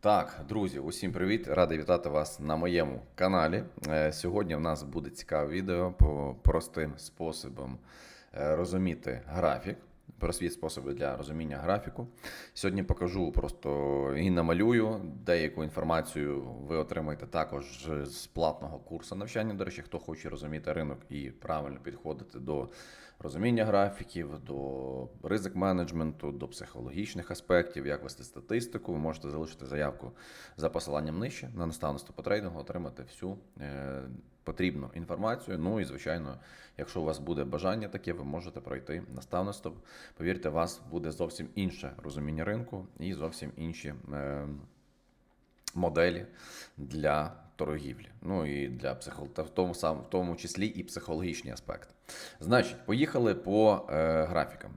Так, друзі, усім привіт! Радий вітати вас на моєму каналі. Е, Сьогодні в нас буде цікаве відео по простим способам е, розуміти графік. Прості способи для розуміння графіку. Сьогодні покажу просто і намалюю деяку інформацію. Ви отримаєте також з платного курсу навчання. До речі, хто хоче розуміти ринок і правильно підходити до розуміння графіків, до ризик менеджменту, до психологічних аспектів, як вести статистику. Ви можете залишити заявку за посиланням нижче на наставництво по трейдингу, отримати всю е, потрібну інформацію. Ну і звичайно, якщо у вас буде бажання таке, ви можете пройти наставництво. Повірте, у вас буде зовсім інше розуміння ринку і зовсім інші. Е, моделі для торгівлі. Ну і для психо... в тому сам, в тому числі і психологічні аспекти. Значить, поїхали по е, графікам.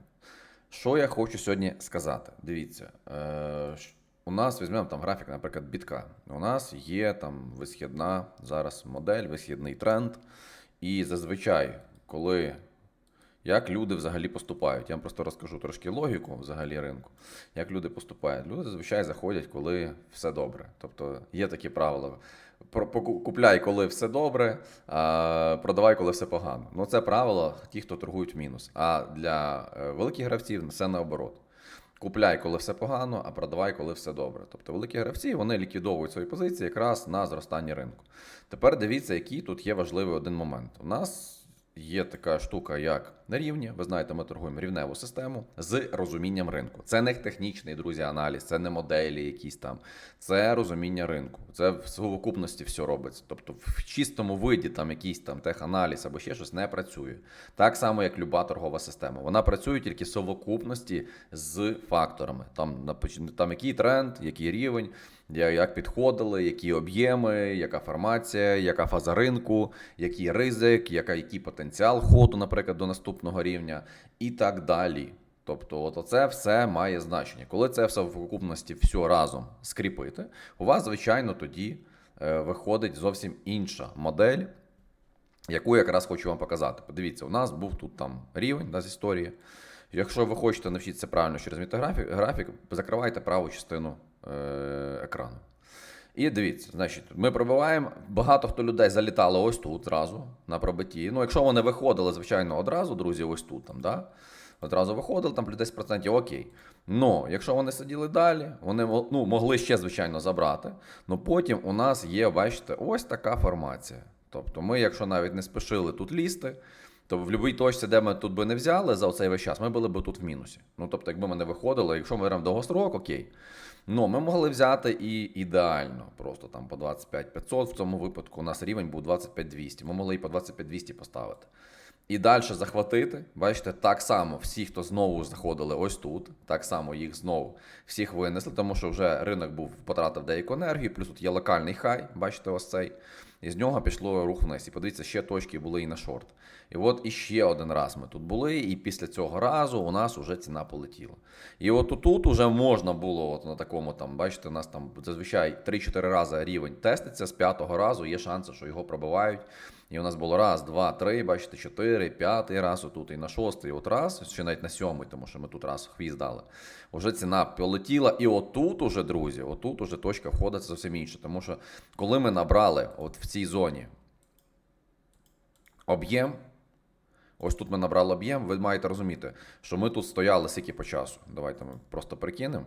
Що я хочу сьогодні сказати? Дивіться, е, у нас візьмемо там графік, наприклад, бітка. У нас є там висхідна зараз модель, висхідний тренд. І зазвичай, коли як люди взагалі поступають. Я вам просто розкажу трошки логіку взагалі ринку. Як люди поступають? Люди зазвичай заходять, коли все добре. Тобто є такі правила. Купляй, коли все добре, продавай, коли все погано. Ну, це правило ті, хто торгують в мінус. А для е, великих гравців все наоборот. Купляй, коли все погано, а продавай, коли все добре. Тобто великі гравці вони ліквідовують свої позиції якраз на зростанні ринку. Тепер дивіться, який тут є важливий один момент. У нас є така штука, як на рівні. Ви знаєте, ми торгуємо рівневу систему з розумінням ринку. Це не технічний, друзі, аналіз, це не моделі якісь там. Це розуміння ринку. Це в совокупності все робиться. Тобто в чистому виді там якийсь там теханаліз або ще щось не працює. Так само, як люба торгова система. Вона працює тільки в совокупності з факторами. Там, напоч- там який тренд, який рівень, як підходили, які об'єми, яка формація, яка фаза ринку, який ризик, яка, який потенціал ходу, наприклад, до наступного рівня, і так далі. Тобто, от це все має значення. Коли це все в сукупності все разом скріпити, у вас, звичайно, тоді е, виходить зовсім інша модель, яку якраз хочу вам показати. Подивіться, у нас був тут там рівень да, з історії. Якщо ви хочете навчитися правильно ще розуміти графік, закривайте праву частину екрану. І дивіться, значить, ми пробиваємо. Багато хто людей залітало ось тут зразу на пробитті. Ну, якщо вони виходили, звичайно, одразу, друзі, ось тут там, да? Одразу виходили, там плюс 10% окей. Ну, якщо вони сиділи далі, вони ну, могли ще, звичайно, забрати. Ну потім у нас є, бачите, ось така формація. Тобто, ми, якщо навіть не спішили тут лізти, то в будь-якій точці, де ми тут би не взяли за цей весь час, ми були б тут в мінусі. Ну, тобто, якби ми не виходили, якщо ми беремо довгострок, окей. Ну, ми могли взяти і ідеально, просто там по 25 500. В цьому випадку у нас рівень був 25 200. Ми могли і по 25 200 поставити. І далі захватити. Бачите, так само всі, хто знову заходили ось тут, так само їх знову всіх винесли, тому що вже ринок був потратив деяку енергію, плюс тут є локальний хай, бачите, ось цей. І з нього пішло рух вниз. І подивіться, ще точки були і на шорт. І от іще один раз ми тут були, і після цього разу у нас вже ціна полетіла. І от тут уже можна було, от на такому там, бачите, у нас там зазвичай 3-4 рази рівень теститься, з п'ятого разу є шанси, що його пробивають. І у нас було раз, два, три, бачите, чотири, п'ятий раз, отут і на шостий, от раз, ще навіть на сьомий, тому що ми тут раз хвіст дали. Уже ціна полетіла, і отут уже, друзі, отут уже точка входу це зовсім інше. Тому що коли ми набрали от в цій зоні об'єм, ось тут ми набрали об'єм, ви маєте розуміти, що ми тут стояли скільки по часу. Давайте ми просто прикинемо.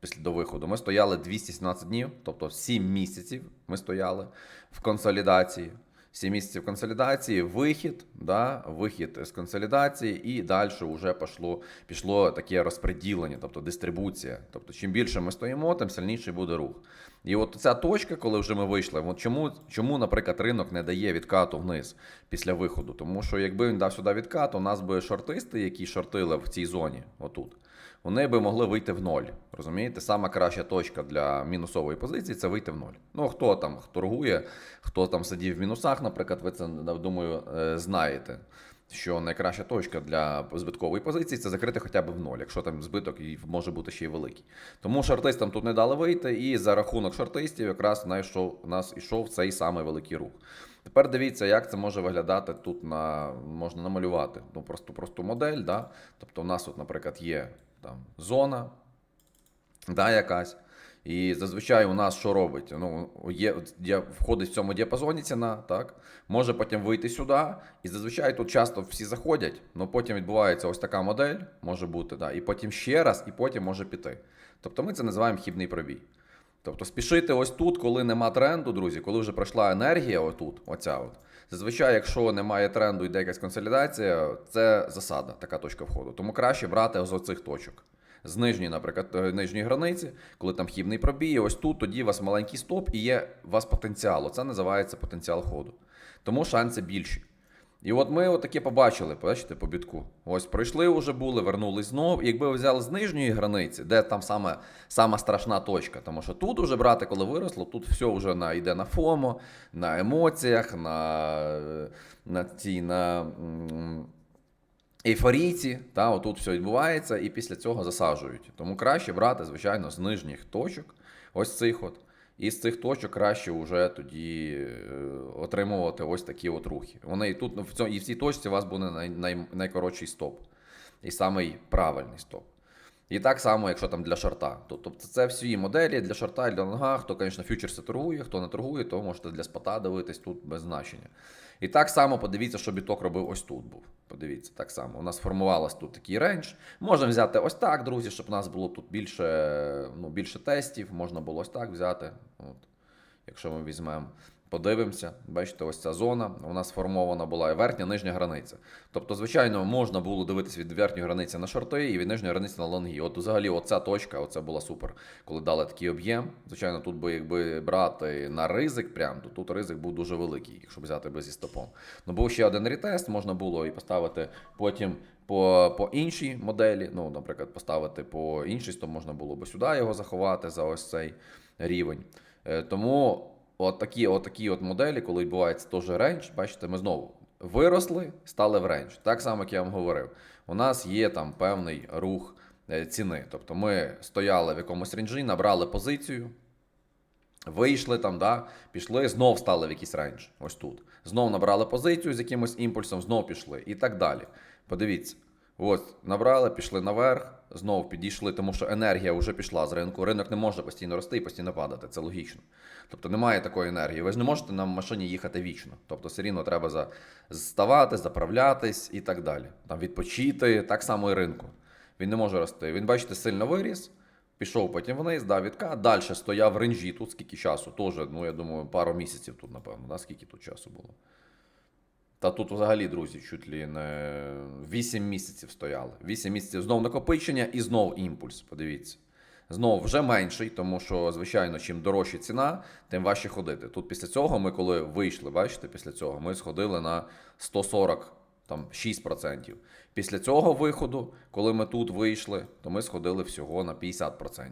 Після до виходу ми стояли 217 днів, тобто 7 місяців ми стояли в консолідації. 7 місяців консолідації, вихід, да, вихід з консолідації, і далі вже пішло, пішло таке розподілення, тобто дистрибуція. Тобто, чим більше ми стоїмо, тим сильніший буде рух. І от ця точка, коли вже ми вийшли, от чому, чому, наприклад, ринок не дає відкату вниз після виходу? Тому що якби він дав сюди відкат, у нас би шортисти, які шортили в цій зоні, отут, вони би могли вийти в ноль. Розумієте? Сама краща точка для мінусової позиції це вийти в ноль. Ну, хто там торгує, хто там сидів в мінусах, наприклад, ви це, думаю, е, знаєте. Що найкраща точка для збиткової позиції це закрити хоча б в ноль, якщо там збиток і може бути ще й великий. Тому шортистам тут не дали вийти, і за рахунок шортистів якраз знайшов, у нас ішов цей самий великий рух. Тепер дивіться, як це може виглядати тут на можна намалювати. Ну, просто просту модель. Да? Тобто, у нас тут, наприклад, є там зона, да, якась. І зазвичай у нас що робить? Ну, є, є, входить в цьому діапазоні ціна, так? може потім вийти сюди. І зазвичай тут часто всі заходять, але потім відбувається ось така модель, може бути, да, і потім ще раз, і потім може піти. Тобто ми це називаємо хібний пробій. Тобто спішити ось тут, коли нема тренду, друзі, коли вже пройшла енергія, отут, оця от. Зазвичай, якщо немає тренду, йде якась консолідація, це засада, така точка входу. Тому краще брати з оцих точок. З нижньої, наприклад, е, нижньої границі, коли там хібний пробій, ось тут, тоді у вас маленький стоп і є у вас потенціал. Це називається потенціал ходу. Тому шанси більші. І от ми отаке побачили, бачите, по бітку. Ось пройшли вже були, вернулись знов. І якби ви взяли з нижньої границі, де там саме сама страшна точка, тому що тут уже брати, коли виросло, тут все вже на, йде на ФОМО, на емоціях, на, на цій, на ейфорійці. Та, отут все відбувається, і після цього засаджують. Тому краще брати, звичайно, з нижніх точок, ось цих от. І з цих точок краще вже тоді е, отримувати ось такі от рухи. Вони і тут в цьому, і в цій точці у вас буде най, най, найкоротший стоп. І самий правильний стоп. І так само, якщо там для шорта. Тобто це всі моделі для шорта для лонга. Хто, звісно, фьючерси торгує, хто не торгує, то можете для спота дивитись тут без значення. І так само подивіться, що біток робив ось тут був. Подивіться, так само. У нас формувалось тут такий рейндж. Можна взяти ось так, друзі, щоб у нас було тут більше, ну, більше тестів. Можна було ось так взяти. От. Якщо ми візьмемо, подивимося, бачите, ось ця зона у нас сформована була і верхня, нижня границя. Тобто, звичайно, можна було дивитися від верхньої границі на шорти і від нижньої границі на лонги. От взагалі, оця точка, оце була супер, коли дали такий об'єм. Звичайно, тут би якби брати на ризик, прям, то тут ризик був дуже великий, якщо взяти би зі стопом. Ну був ще один ретест, можна було і поставити потім. По, по іншій моделі, ну, наприклад, поставити по іншій, то можна було би сюди його заховати за ось цей рівень. Е, Тому от такі, от такі от моделі, коли відбувається теж рейндж, бачите, ми знову виросли, стали в рейндж. Так само, як я вам говорив, у нас є там певний рух е, ціни. Тобто ми стояли в якомусь рейнджі, набрали позицію, Вийшли там, да, пішли, знов стали в якийсь рейндж. Ось тут. Знов набрали позицію з якимось імпульсом, знов пішли і так далі. Подивіться. Ось, набрали, пішли наверх, знов підійшли, тому що енергія вже пішла з ринку. Ринок не може постійно рости і постійно падати. Це логічно. Тобто немає такої енергії. Ви ж не можете на машині їхати вічно. Тобто все рівно треба за, ставати, заправлятись і так далі. Там відпочити, так само і ринку. Він не може рости. Він, бачите, сильно виріс. Пішов потім вниз, дав відкат, далі стояв в ренжі. Тут скільки часу? Теж, ну я думаю, пару місяців тут, напевно. Да? Скільки тут часу було? Та тут взагалі, друзі, чуть ли не 8 місяців стояли. 8 місяців знов накопичення і знов імпульс. Подивіться. Знов вже менший, тому що, звичайно, чим дорожча ціна, тим важче ходити. Тут після цього ми, коли вийшли, бачите, після цього ми сходили на 140 там 6%. Після цього виходу, коли ми тут вийшли, то ми сходили всього на 50%.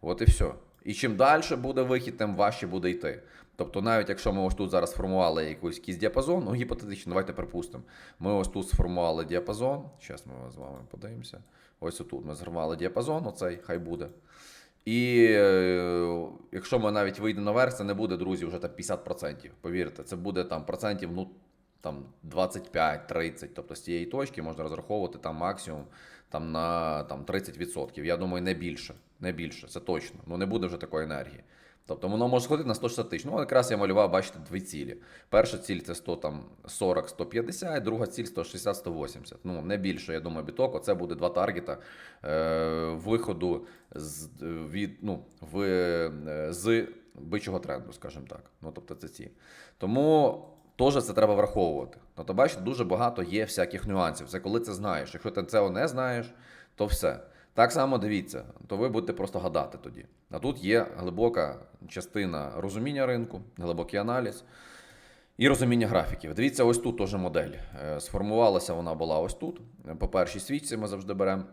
От і все. І чим далі буде вихід, тим важче буде йти. Тобто, навіть якщо ми ось тут зараз сформували якийсь, якийсь діапазон, ну гіпотетично, давайте припустимо. Ми ось тут сформували діапазон. Зараз ми з вами подивимося. Ось тут ми сформували діапазон, оцей хай буде. І е, якщо ми навіть вийдемо наверх, це не буде, друзі, вже там 50%. Повірте, це буде там процентів, ну там 25-30. Тобто з цієї точки можна розраховувати там максимум там, на там, 30%. Я думаю, не більше. Не більше, це точно. Ну не буде вже такої енергії. Тобто воно може сходити на 160 тисяч. Ну, якраз я малював, бачите, дві цілі. Перша ціль це 140-150, друга ціль 160-180. Ну, не більше, я думаю, біток. Оце буде два таргета е, виходу з, від, ну, в, е, з бичого тренду, скажімо так. Ну, тобто це ці. Тому теж це треба враховувати. Ну, то бачите, дуже багато є всяких нюансів. Це коли це знаєш. Якщо ти це не знаєш, то все. Так само дивіться, то ви будете просто гадати тоді. А тут є глибока частина розуміння ринку, глибокий аналіз і розуміння графіків. Дивіться, ось тут теж модель. Е, Сформувалася вона була ось тут. По першій свічці ми завжди беремо.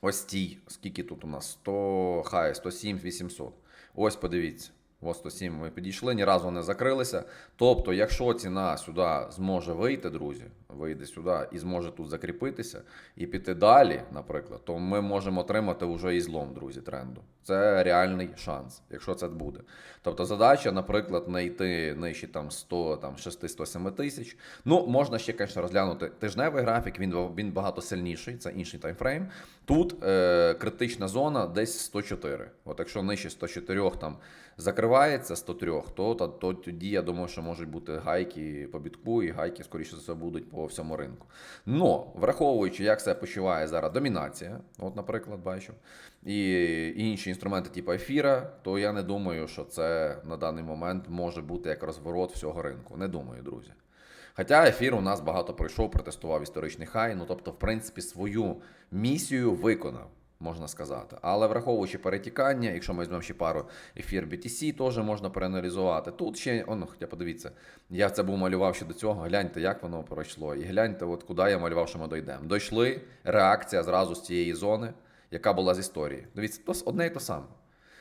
Ось тій, скільки тут у нас? 100 хай, 107, 800. Ось подивіться. Ось 107 ми підійшли, ні разу не закрилися. Тобто, якщо ціна сюди зможе вийти, друзі, вийде сюди і зможе тут закріпитися і піти далі, наприклад, то ми можемо отримати вже і злом, друзі, тренду. Це реальний шанс, якщо це буде. Тобто задача, наприклад, не йти нижче там 100, там 6-107 тисяч. Ну, можна ще, звісно, розглянути тижневий графік, він, він багато сильніший, це інший таймфрейм. Тут е, критична зона десь 104. От якщо нижче 104 там закривається 103, то, то, то тоді я думаю, що можуть бути гайки по бітку, і гайки, скоріше за все, будуть по всьому ринку. Но, враховуючи, як себе почуває зараз домінація, от, наприклад, бачу, і інші інструменти, типу ефіра, то я не думаю, що це на даний момент може бути як розворот всього ринку. Не думаю, друзі. Хоча ефір у нас багато пройшов, протестував історичний хай, ну тобто, в принципі, свою місію виконав, можна сказати. Але враховуючи перетікання, якщо ми візьмемо ще пару ефір BTC, теж можна проаналізувати. Тут ще, о, ну, хоча подивіться, я це був малював ще до цього. Гляньте, як воно пройшло. І гляньте, от куди я малював, що ми дійдемо. Дійшли, реакція зразу з цієї зони, яка була з історії. Дивіться, то одне і то саме.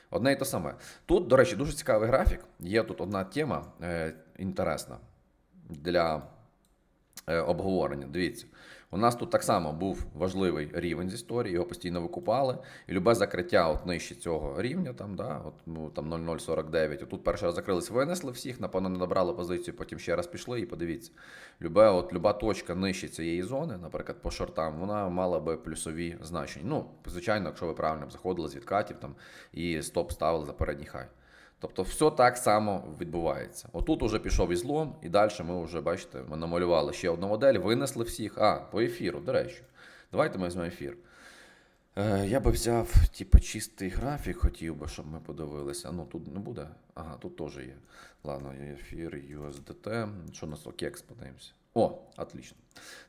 Одне і то саме. Тут, до речі, дуже цікавий графік. Є тут одна тема е, інтересна для е, обговорення. Дивіться, у нас тут так само був важливий рівень з історії, його постійно викупали. І любе закриття от нижче цього рівня, там, да, от, ну, там 0,049. Тут перший раз закрились, винесли всіх, напевно, не набрали позицію, потім ще раз пішли. І подивіться, любе, от, люба точка нижче цієї зони, наприклад, по шортам, вона мала би плюсові значення. Ну, звичайно, якщо ви правильно заходили з відкатів там, і стоп ставили за передній хай. Тобто все так само відбувається. Отут уже пішов ізлом, і далі ми вже, бачите, ми намалювали ще одну модель, винесли всіх. А, по ефіру, до речі. Давайте ми візьмемо ефір. Е, я би взяв, типу, чистий графік, хотів би, щоб ми подивилися. Ну, тут не буде. Ага, тут теж є. Ладно, ефір, USDT. Що у нас OKEX подивимося? О, отлично.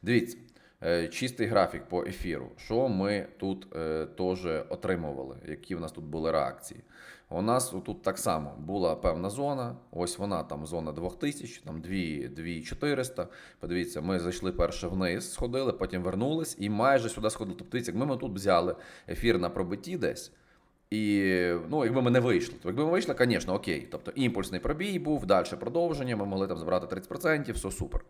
Дивіться. Е, Чистий графік по ефіру. Що ми тут е, теж отримували? Які в нас тут були реакції? У нас тут так само була певна зона. Ось вона там зона 2000, там 2, 2400. Подивіться, ми зайшли перше вниз, сходили, потім вернулись і майже сюди сходили. Тобто, якби ми тут взяли ефір на пробитті десь. І ну, якби ми не вийшли, то якби ми вийшли, звісно, окей. Тобто імпульсний пробій був, далі продовження, ми могли там забрати 30%, все супер.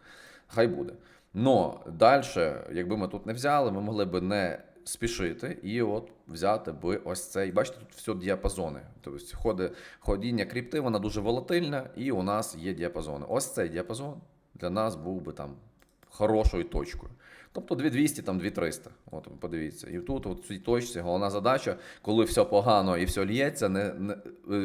Хай буде. Но далі, якби ми тут не взяли, ми могли б не спішити і от взяти би ось цей. Бачите, тут все діапазони. Тобто ходи, ходіння крипти, вона дуже волатильна, і у нас є діапазони. Ось цей діапазон для нас був би там хорошою точкою. Тобто 2200, там 2300. От подивіться. І тут, в цій точці, головна задача, коли все погано і все лється, не, не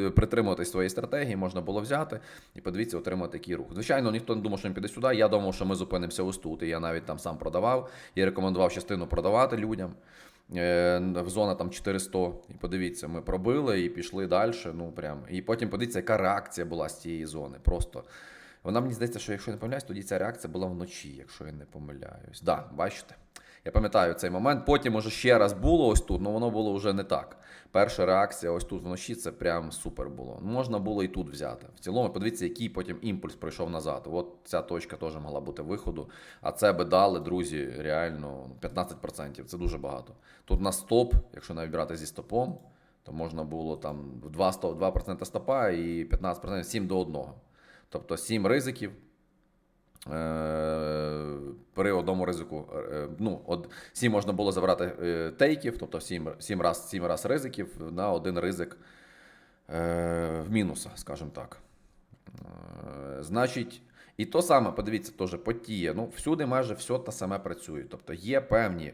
е, притримуватись своєї стратегії, можна було взяти і подивіться, отримати такий рух. Звичайно, ніхто не думав, що він піде сюди. Я думав, що ми зупинимося ось тут. І я навіть там сам продавав. Я рекомендував частину продавати людям. Е, В зона там 400. І подивіться, ми пробили і пішли далі. Ну прям. І потім подивіться, яка реакція була з цієї зони. Просто. Вона мені здається, що якщо я не помиляюсь, тоді ця реакція була вночі, якщо я не помиляюсь. Да, бачите? Я пам'ятаю цей момент. Потім уже ще раз було ось тут, але воно було вже не так. Перша реакція ось тут вночі це прям супер було. Можна було і тут взяти. В цілому, подивіться, який потім імпульс пройшов назад. От ця точка теж могла бути виходу. А це би дали, друзі, реально 15%. Це дуже багато. Тут на стоп, якщо навіть брати зі стопом, то можна було там 2%, 2% стопа і 15% 7 до 1. Тобто 7 ризиків. е, При одному ризику. е, Ну, од, 7 можна було забрати е, тейків, тобто 7, 7, раз, 7 раз ризиків на один ризик в мінуса, скажімо так. Значить, і то саме, подивіться, теж потіє. Ну, всюди майже все те саме працює. Тобто є певні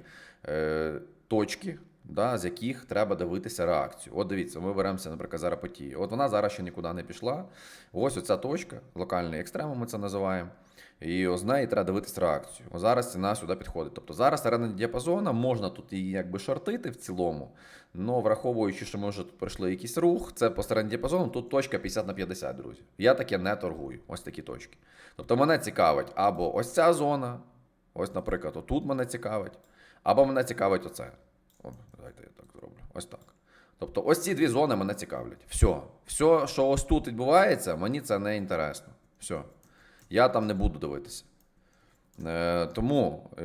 точки, да, з яких треба дивитися реакцію. От дивіться, ми беремося, наприклад, зараз потіє. От вона зараз ще нікуди не пішла. Ось оця точка, локальний екстремум ми це називаємо. І з неї треба дивитися реакцію. О, зараз ціна сюди підходить. Тобто зараз середина діапазона можна тут її якби шортити в цілому. але враховуючи, що ми вже тут пройшли якийсь рух, це по середньому діапазону, тут точка 50 на 50, друзі. Я таке не торгую. Ось такі точки. Тобто мене цікавить або ось ця зона, ось, наприклад, отут мене цікавить, або мене цікавить оце. О, давайте я так зроблю. Ось так. Тобто, ось ці дві зони мене цікавлять. Все. Все, що ось тут відбувається, мені це не інтересно. Все. Я там не буду дивитися. Е, тому е,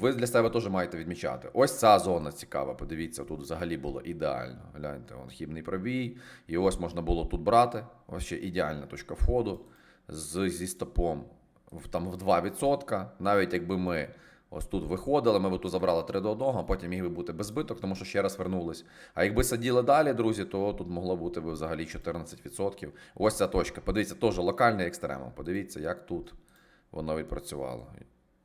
ви для себе теж маєте відмічати. Ось ця зона цікава. Подивіться, тут взагалі було ідеально. Гляньте, вон хібний пробій. І ось можна було тут брати. Ось ще ідеальна точка входу з, зі стопом в, там, в 2%. Навіть якби ми ось тут виходили, ми б тут забрали 3 до 1, а потім міг би бути без збиток, тому що ще раз вернулись. А якби сиділи далі, друзі, то тут могло бути би взагалі 14%. Ось ця точка. Подивіться, теж локальний екстремум. Подивіться, як тут воно відпрацювало.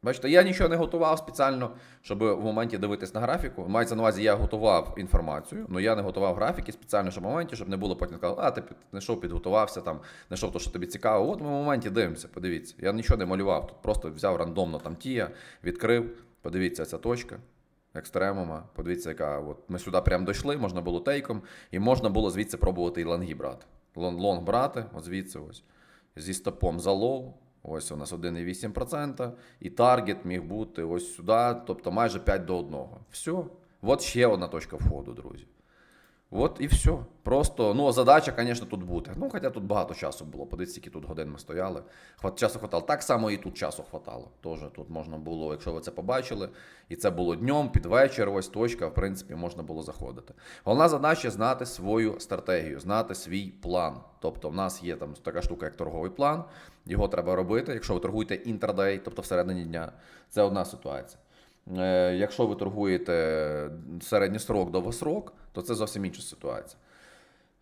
Бачите, я нічого не готував спеціально, щоб в моменті дивитись на графіку. Мається на увазі, я готував інформацію, але я не готував графіки спеціально, щоб в моменті, щоб не було потім сказати, а ти знайшов, підготувався, там, знайшов то, що тобі цікаво. От ми в моменті дивимося, подивіться. Я нічого не малював. Тут просто взяв рандомно там тія, відкрив. Подивіться, ця точка екстремума. Подивіться, яка от ми сюди прямо дійшли, можна було тейком, і можна було звідси пробувати і лонги брати. Лон, лонг брати, от звідси ось. Зі стопом за лоу. Ось у нас 1,8%. І таргет міг бути ось сюди, тобто майже 5 до 1. Все. От ще одна точка входу, друзі. От і все. Просто, ну, задача, звісно, тут бути. Ну, хоча тут багато часу було. Подивіться, скільки тут годин ми стояли. Хват- Часу хватало. Так само і тут часу хватало. Теж тут можна було, якщо ви це побачили, і це було днем, під вечір, ось точка, в принципі, можна було заходити. Головна задача знати свою стратегію, знати свій план. Тобто, в нас є там така штука, як торговий план. Його треба робити. Якщо ви торгуєте інтрадей, тобто всередині дня, це одна ситуація. Е, Якщо ви торгуєте середній срок, довгосрок, то це зовсім інша ситуація.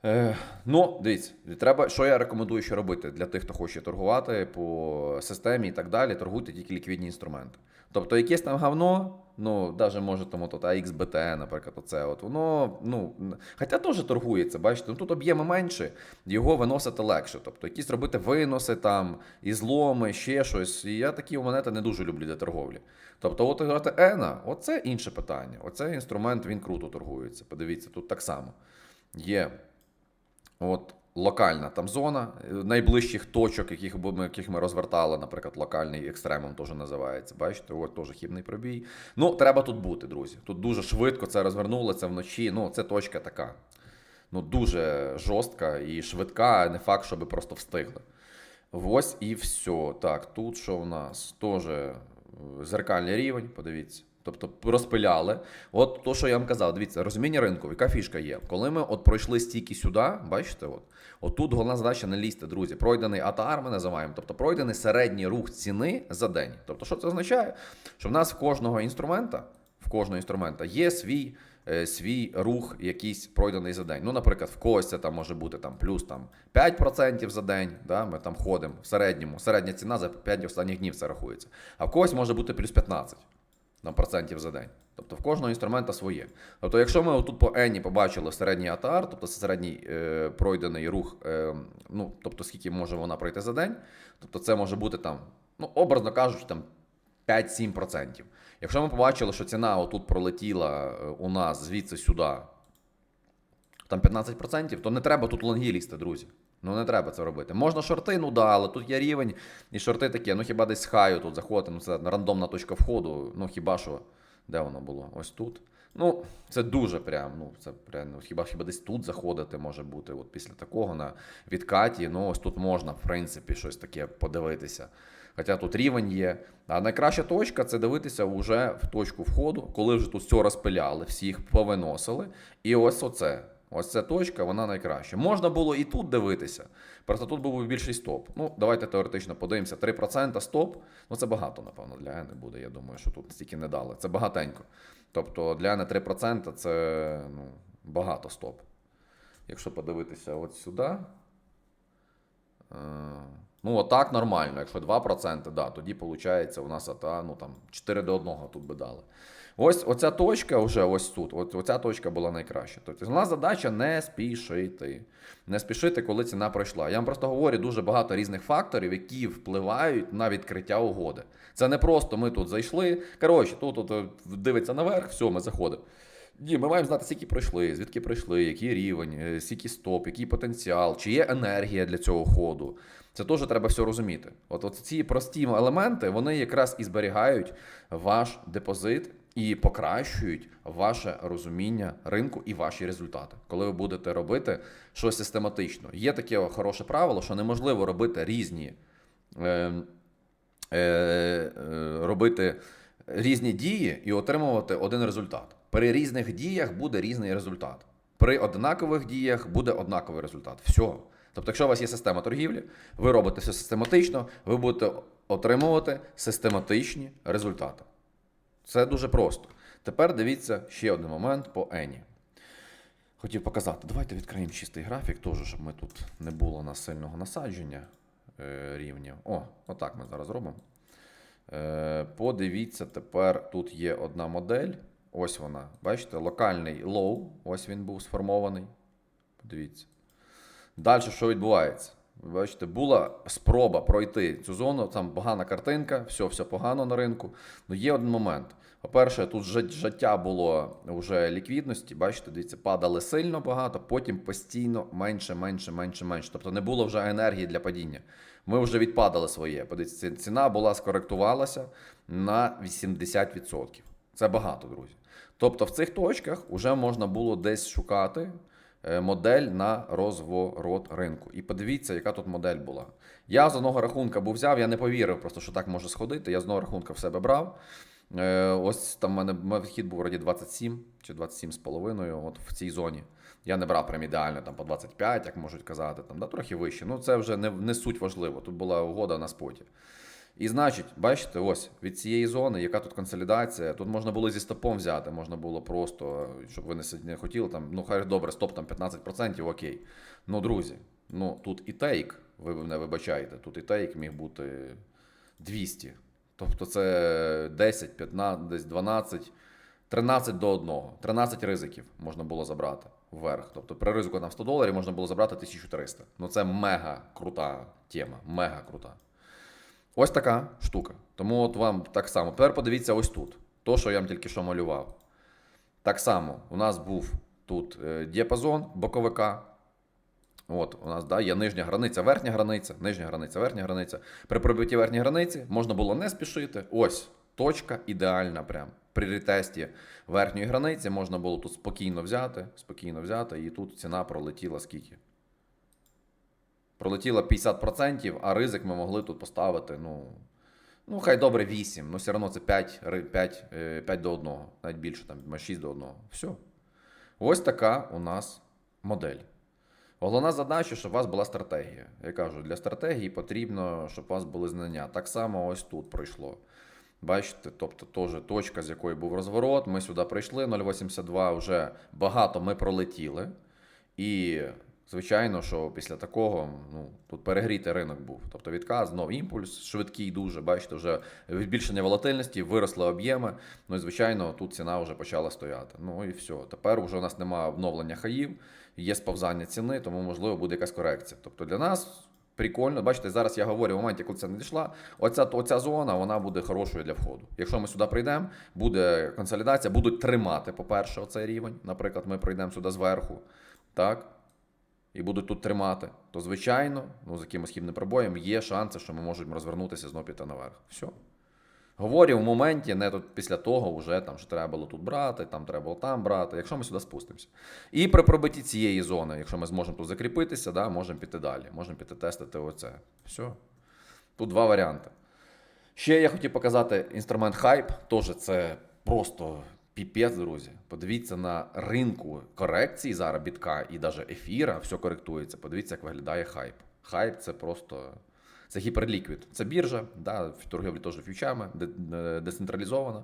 Е, ну, дивіться, треба, що я рекомендую ще робити для тих, хто хоче торгувати по системі і так далі, торгуйте тільки ліквідні інструменти. Тобто, якесь там говно, ну, навіть може тому тут AXBT, наприклад, оце от, воно, ну, хоча теж торгується, бачите, ну тут об'єми менше, його виносити легше. Тобто, якісь робити виноси там, зломи, ще щось. І я такі монети не дуже люблю для торговлі. Тобто, от грати Ена, оце інше питання. Оцей інструмент він круто торгується. Подивіться, тут так само. Є От локальна там зона е, найближчих точок, яких ми, яких ми розвертали, наприклад, локальний екстремум теж називається. Бачите, от теж хібний пробій. Ну, треба тут бути, друзі. Тут дуже швидко це розвернуло, це вночі. Ну, це точка така. Ну, дуже жорстка і швидка, не факт, щоб просто встигли. Ось і все. Так, тут що в нас? Теж е, зеркальний рівень, подивіться. Тобто розпиляли. От то, що я вам казав, дивіться, розуміння ринку, яка фішка є. Коли ми от пройшли стільки сюди, бачите, от, тут головна задача не лізти, друзі. Пройдений атар ми називаємо, тобто пройдений середній рух ціни за день. Тобто, що це означає? Що в нас в кожного інструмента, в кожного інструмента є свій, е, свій рух, якийсь пройдений за день. Ну, наприклад, в когось це там може бути там, плюс там, 5% за день. Да, ми там ходимо в середньому. Середня ціна за 5 останніх днів це рахується. А в когось може бути плюс 15 на процентів за день. Тобто в кожного інструмента своє. Тобто, якщо ми тут по Ені побачили середній АТАР, тобто середній е, пройдений рух, е, ну, тобто скільки може вона пройти за день, тобто це може бути там, ну, образно кажучи, там 5-7%. Якщо ми побачили, що ціна отут пролетіла е, у нас звідси сюди, там 15%, то не треба тут лонги лізти, друзі. Ну не треба це робити. Можна шорти, ну да, але тут є рівень, і шорти такі, ну хіба десь хаю тут заходити, ну це рандомна точка входу, ну хіба що, де воно було? Ось тут. Ну, це дуже прям, ну, це прям, ну, хіба хіба десь тут заходити може бути. От після такого на відкаті, ну ось тут можна, в принципі, щось таке подивитися. Хоча тут рівень є. А найкраща точка це дивитися вже в точку входу, коли вже тут все розпиляли, всіх повиносили. І ось оце. Ось ця точка, вона найкраща. Можна було і тут дивитися, просто тут був більший стоп. Ну, давайте теоретично подивимося. 3% стоп. Ну, це багато, напевно, для Ени буде. Я думаю, що тут стільки не дали. Це багатенько. Тобто для Ени 3% це ну, багато стоп. Якщо подивитися от сюди. Е, Ну, отак нормально. Якщо 2%, да, тоді виходить у нас ата, ну, там, 4 до 1 тут би дали. Ось оця точка вже ось тут. От, оця точка була найкраща. Тобто, у нас задача не спішити. Не спішити, коли ціна пройшла. Я вам просто говорю дуже багато різних факторів, які впливають на відкриття угоди. Це не просто ми тут зайшли. Коротше, тут, е, дивиться наверх, все, ми заходимо. Ні, ми маємо знати, скільки пройшли, звідки пройшли, який рівень, е, скільки стоп, який потенціал, чи є енергія для цього ходу. Це теж треба все розуміти. От, от ці прості елементи вони якраз і зберігають ваш депозит і покращують ваше розуміння ринку і ваші результати, коли ви будете робити щось систематично. Є таке хороше правило, що неможливо робити різні. Е, е, е, робити різні дії і отримувати один результат. При різних діях буде різний результат. При однакових діях буде однаковий результат. Все. Тобто, якщо у вас є система торгівлі, ви робите все систематично, ви будете отримувати систематичні результати. Це дуже просто. Тепер дивіться ще один момент по Ені. Хотів показати. Давайте відкриємо чистий графік, теж, щоб ми тут не було у нас сильного насадження е, рівнів. О, отак ми зараз робимо. Е, подивіться, тепер тут є одна модель. Ось вона. Бачите, локальний лоу. Ось він був сформований. Подивіться. Далі що відбувається? Ви бачите, була спроба пройти цю зону, там погана картинка, все, все погано на ринку. Ну є один момент. По-перше, тут життя було вже ліквідності, бачите, дивіться, падали сильно багато, потім постійно менше, менше, менше, менше. Тобто не було вже енергії для падіння. Ми вже відпадали своє. Подивіться, ціна була скоректувалася на 80%. Це багато, друзі. Тобто в цих точках вже можна було десь шукати модель на розворот ринку. І подивіться, яка тут модель була. Я з одного рахунка був взяв, я не повірив, просто що так може сходити. Я з одного рахунка в себе брав. Е, Ось там в мене вхід був вроді 27 чи 27 з половиною, от в цій зоні. Я не брав прям ідеально там по 25, як можуть казати, там, да, трохи вище. Ну це вже не, не суть важливо. Тут була угода на споті. І значить, бачите, ось від цієї зони, яка тут консолідація, тут можна було зі стопом взяти, можна було просто, щоб ви не, хотіли, там, ну хай добре, стоп там 15%, окей. Ну, друзі, ну тут і тейк, ви не вибачаєте, тут і тейк міг бути 200. Тобто це 10, 15, десь 12, 13 до 1. 13 ризиків можна було забрати вверх. Тобто при ризику там 100 доларів можна було забрати 1300. Ну це мега крута тема, мега крута. Ось така штука. Тому от вам так само. Тепер подивіться ось тут. То, що я вам тільки що малював. Так само у нас був тут е, діапазон боковика. От, у нас да, є нижня границя, верхня границя, нижня границя, верхня границя. При пробитті верхньої границі можна було не спішити. Ось точка ідеальна. Прям. При ретесті верхньої границі можна було тут спокійно взяти, спокійно взяти, і тут ціна пролетіла скільки? Пролетіло 50%, а ризик ми могли тут поставити, ну, ну хай добре 8, ну все одно це 5, 5, 5 до 1, навіть більше, там 6 до 1. Все. Ось така у нас модель. Головна задача, щоб у вас була стратегія. Я кажу, для стратегії потрібно, щоб у вас були знання. Так само ось тут пройшло. Бачите, тобто теж точка, з якої був розворот. Ми сюди прийшли, 0,82 вже багато ми пролетіли. І, звичайно, що після такого ну, тут перегрітий ринок був. Тобто відказ, знов імпульс, швидкий дуже, бачите, вже збільшення волатильності, виросли об'єми. Ну і звичайно, тут ціна вже почала стояти. Ну і все. Тепер вже у нас немає обновлення хаїв, є сповзання ціни, тому можливо буде якась корекція. Тобто для нас. Прикольно, бачите, зараз я говорю в моменті, коли це не дійшла. Оця, оця зона вона буде хорошою для входу. Якщо ми сюди прийдемо, буде консолідація, будуть тримати, по-перше, оцей рівень. Наприклад, ми прийдемо сюди зверху, так? І будуть тут тримати, то звичайно, ну з якимось хібним пробоєм є шанси, що ми можемо розвернутися знову піти наверх. Все. Говорю в моменті, не тут після того, вже там що треба було тут брати, там треба було там брати, якщо ми сюди спустимося. І при пробитті цієї зони, якщо ми зможемо тут закріпитися, да, можемо піти далі. Можемо піти тестити оце. Все. Тут два варіанти. Ще я хотів показати інструмент Hype. Теж це просто піпець, друзі. Подивіться на ринку корекції зараз бітка і навіть ефіра, все коректується. Подивіться, як виглядає хайп. Хайп це просто. Це гіперліквід. Це біржа, да, в торгівлі теж фьючами, де- децентралізована.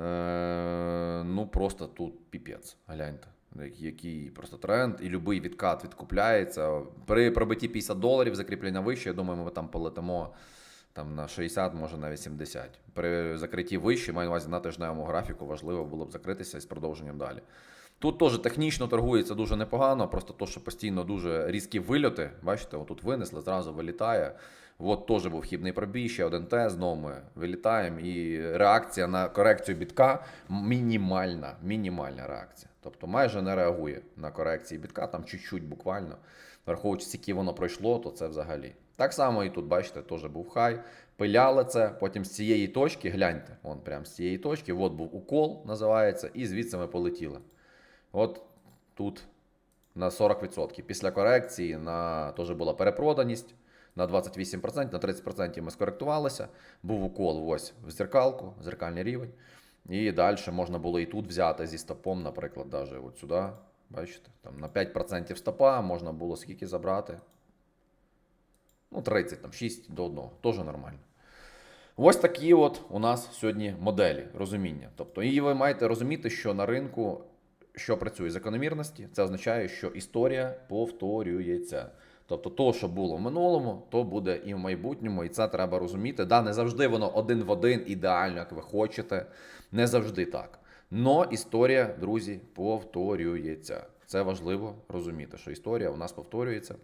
Е, ну просто тут піпець. Гляньте. Який просто тренд, і будь-який відкат відкупляється. При пробитті 50 доларів закріплення вище, я думаю, ми там полетимо там, на 60, може навіть 70. При закритті вище, маю на увазі на тижневому графіку, важливо було б закритися із продовженням далі. Тут теж технічно торгується дуже непогано, просто то, що постійно дуже різкі вильоти. Бачите, отут винесли, зразу вилітає. От теж був хібний пробій, ще один тест, знову ми вилітаємо. І реакція на корекцію бітка мінімальна. Мінімальна реакція. Тобто майже не реагує на корекції бітка, там чуть-чуть буквально. Враховуючи, скільки воно пройшло, то це взагалі. Так само і тут, бачите, теж був хай. Пиляли це, потім з цієї точки, гляньте, вон прямо з цієї точки, от був укол, називається, і звідси ми полетіли. От тут на 40%. Після корекції на теж була перепроданість. на 28%, на 30% ми скоректувалися. Був укол ось в зеркалку, зеркальний рівень. І далі можна було і тут взяти зі стопом, наприклад, навіть от сюди. Бачите, там на 5% стопа можна було скільки забрати. Ну, 30, там 6 до 1, теж нормально. Ось такі от у нас сьогодні моделі розуміння. Тобто, і ви маєте розуміти, що на ринку що працює закономірності, це означає, що історія повторюється. Тобто, то, що було в минулому, то буде і в майбутньому, і це треба розуміти. Да, не завжди воно один в один ідеально, як ви хочете. Не завжди так. Но історія, друзі, повторюється. Це важливо розуміти, що історія у нас повторюється.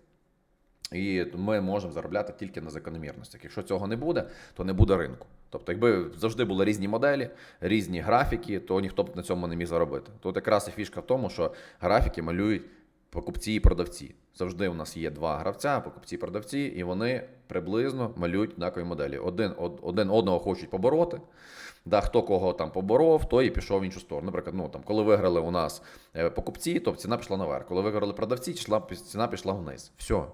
І ми можемо заробляти тільки на закономірностях. Якщо цього не буде, то не буде ринку. Тобто, якби завжди були різні моделі, різні графіки, то ніхто б на цьому не міг заробити. Тут якраз і фішка в тому, що графіки малюють покупці і продавці. Завжди у нас є два гравця, покупці і продавці, і вони приблизно малюють однакові моделі. Один, один одного хочуть побороти. Да, хто кого там поборов, той і пішов в іншу сторону. Наприклад, ну там, коли виграли у нас е, покупці, то ціна пішла наверх. Коли виграли продавці, ціна пішла вниз. Все.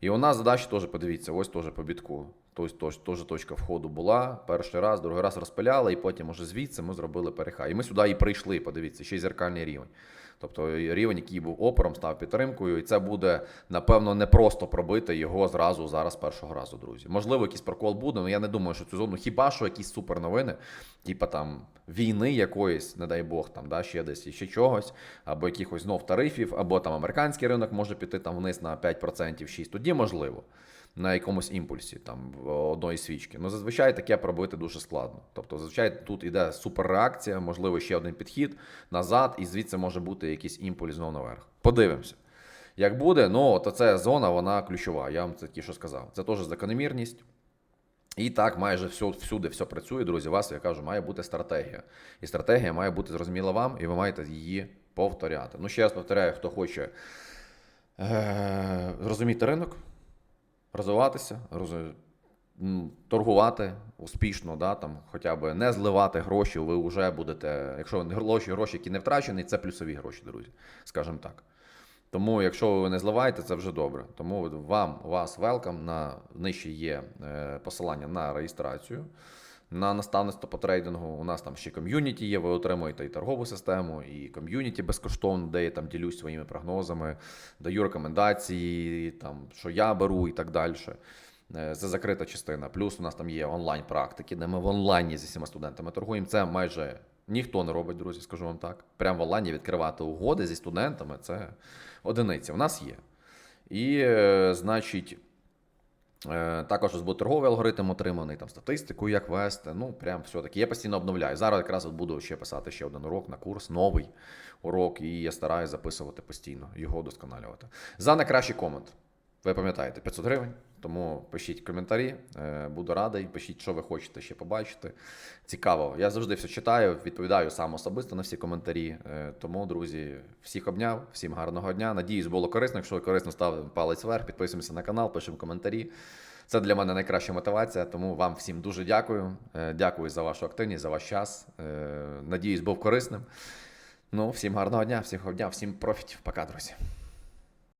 І у нас задача теж подивіться, ось теж по бітку. Тобто теж, точка входу була. Перший раз, другий раз розпиляли, і потім уже звідси ми зробили перехай. І ми сюди і прийшли, подивіться, ще й зеркальний рівень. Тобто рівень, який був опором, став підтримкою, і це буде, напевно, не просто пробити його зразу зараз першого разу, друзі. Можливо, якийсь прокол буде, але я не думаю, що цю зону, хіба що якісь суперновини, типа там війни якоїсь, не дай Бог, там, да, ще десь ще чогось, або якихось знов тарифів, або там американський ринок може піти там вниз на 5%, 6%. Тоді можливо. На якомусь імпульсі там в одної свічки. Ну, зазвичай таке пробити дуже складно. Тобто, зазвичай тут іде суперреакція, можливо, ще один підхід назад, і звідси може бути якийсь імпульс знову наверх. Подивимося. Як буде, ну то це зона, вона ключова. Я вам це тільки що сказав. Це теж закономірність. І так, майже все, всюди все працює, друзі. Вас, я кажу, має бути стратегія. І стратегія має бути зрозуміла вам, і ви маєте її повторяти. Ну, ще раз повторяю, хто хоче е- зрозуміти ринок, розвиватися, роз... торгувати успішно, да, там, хоча б не зливати гроші, ви вже будете, якщо гроші, гроші, які не втрачені, це плюсові гроші, друзі, скажімо так. Тому, якщо ви не зливаєте, це вже добре. Тому вам вас велкам на нижче є е, посилання на реєстрацію. На наставництво по трейдингу у нас там ще ком'юніті є. Ви отримуєте і торгову систему, і ком'юніті безкоштовно, де я там ділюсь своїми прогнозами, даю рекомендації, там що я беру і так далі. Е, Це закрита частина. Плюс у нас там є онлайн-практики, де ми в онлайні зі всіма студентами торгуємо. Це майже ніхто не робить, друзі, скажу вам так. Прямо в онлайні відкривати угоди зі студентами це одиниця. У нас є. І, е, значить, також буде торговий алгоритм отриманий, там статистику, як вести. Ну, прям все таки. Я постійно обновляю. Зараз якраз буду ще писати ще один урок на курс, новий урок, і я стараюся записувати постійно, його вдосконалювати. За найкращий комент. Ви пам'ятаєте, 500 гривень. Тому пишіть коментарі, е, буду радий. Пишіть, що ви хочете ще побачити. Цікаво. Я завжди все читаю, відповідаю сам особисто на всі коментарі. Е, Тому, друзі, всіх обняв, всім гарного дня. Надіюсь, було корисно. Якщо корисно ставте палець вверх, підписуємося на канал, пишемо коментарі. Це для мене найкраща мотивація. Тому вам всім дуже дякую. Е, Дякую за вашу активність, за ваш час. Надіюсь, був корисним. Ну, всім гарного дня, всіх обняв, всім профітів. Пока, друзі.